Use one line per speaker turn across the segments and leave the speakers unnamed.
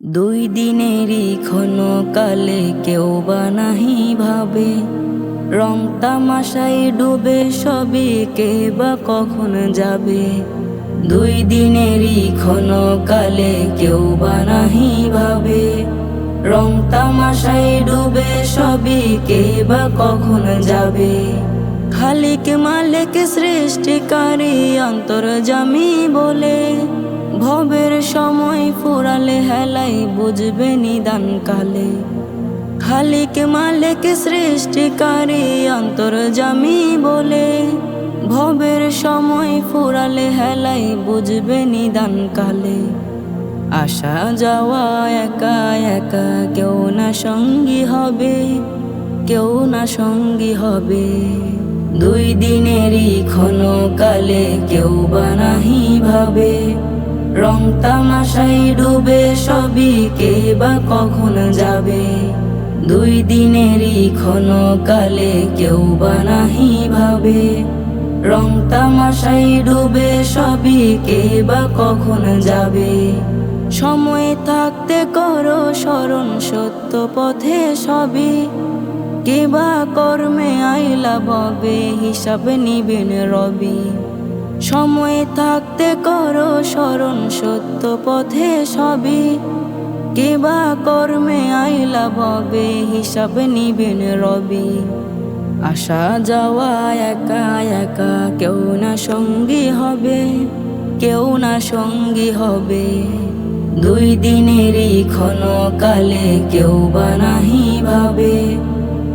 দুই দিনেরই ক্ষণ কালে কেউ বা নাহি ভাবে। রং তামাশাই ডুবে সবে কে বা কখন যাবে। দুই দিনেরই ক্ষণ কালে কেউ বা নাহি ভাবে। রং তামাশাই ডুবে সবে কে বা কখন যাবে। খালিক মালিক সৃষ্টিকারী অন্তর্জামী বলে, ভবের সময় ফুরালে হেলাই বুঝবে নিদান কালে খালিক মালিক সৃষ্টিকারী অন্তর্জামী বলে। ভবের সময় ফুরালে হেলাই বুঝবে নিদান কালে আসা যাওয়া একা একা কেউ না সঙ্গী হবে, কেউ না সঙ্গী হবে। দুই দিনেরই ক্ষণ কালে কেউ বা নাহি ভাবে। রং তামাশাই ডুবে সবই কে বা কখন যাবে? দুই দিনেরই ক্ষণ কালে কেউ বা নাহি ভাবে। রং তামাশাই ডুবে সবই কে বা কখন যাবে? সময় থাকতে করো স্মরণ সত্য পথে সবই কে বা কর্মে আইলা ববে হিসাব নিবেন রবি। সময় থাকতে করো স্মরণ সত্য পথে সবই। বা কর্মে আইলা ববে হিসাব নিবেন রবি। আসা যাওয়া একা একা কেউ না সঙ্গী হবে, কেউ না সঙ্গী হবে। দুই দিনেরই ক্ষণ কালে কেউ বা নাহি ভাবে।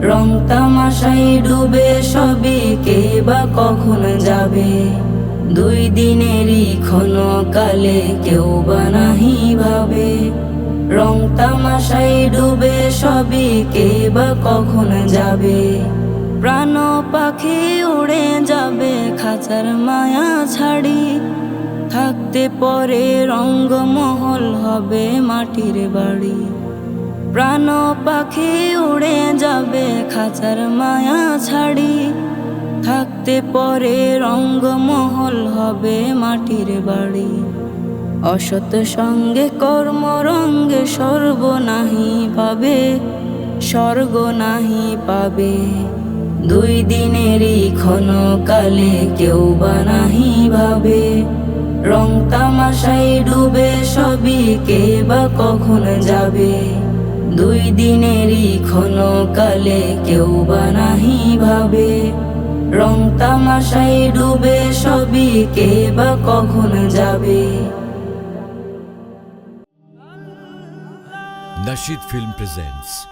রং তামাশাই ডুবে সবে কে বা কখন যাবে। দুই দিনেরই ক্ষণ কালে কেউ বা নাহি ভাবে। রং তামাশাই ডুবে সবে কে বা কখন যাবে। প্রাণ পাখি উড়ে যাবে খাঁচার মায়া ছাড়ি। থাকতে পরে রঙ্গমহল হবে মাটির বাড়ি। প্রাণ পাখি উড়ে যাবে খাঁচার মায়া ছাড়ি। থাকতে পরে রঙ্গমহল হবে মাটির বাড়ি। অসৎ সঙ্গে কর্ম রঙ্গে স্বর্গ নাহি পাবে, স্বর্গ নাহি পাবে। দুই দিনেরই ক্ষণ কালে কেউ বা নাহি ভাবে, রং তামাশাই ডুবে সবই কে বা কখন যাবে। দুই দিনেরই ক্ষণ কালে কেউ বা নাহি ভাবে রং তামাশাই ডুবে সবই কে বা কখন যাবে
Nashid Film presents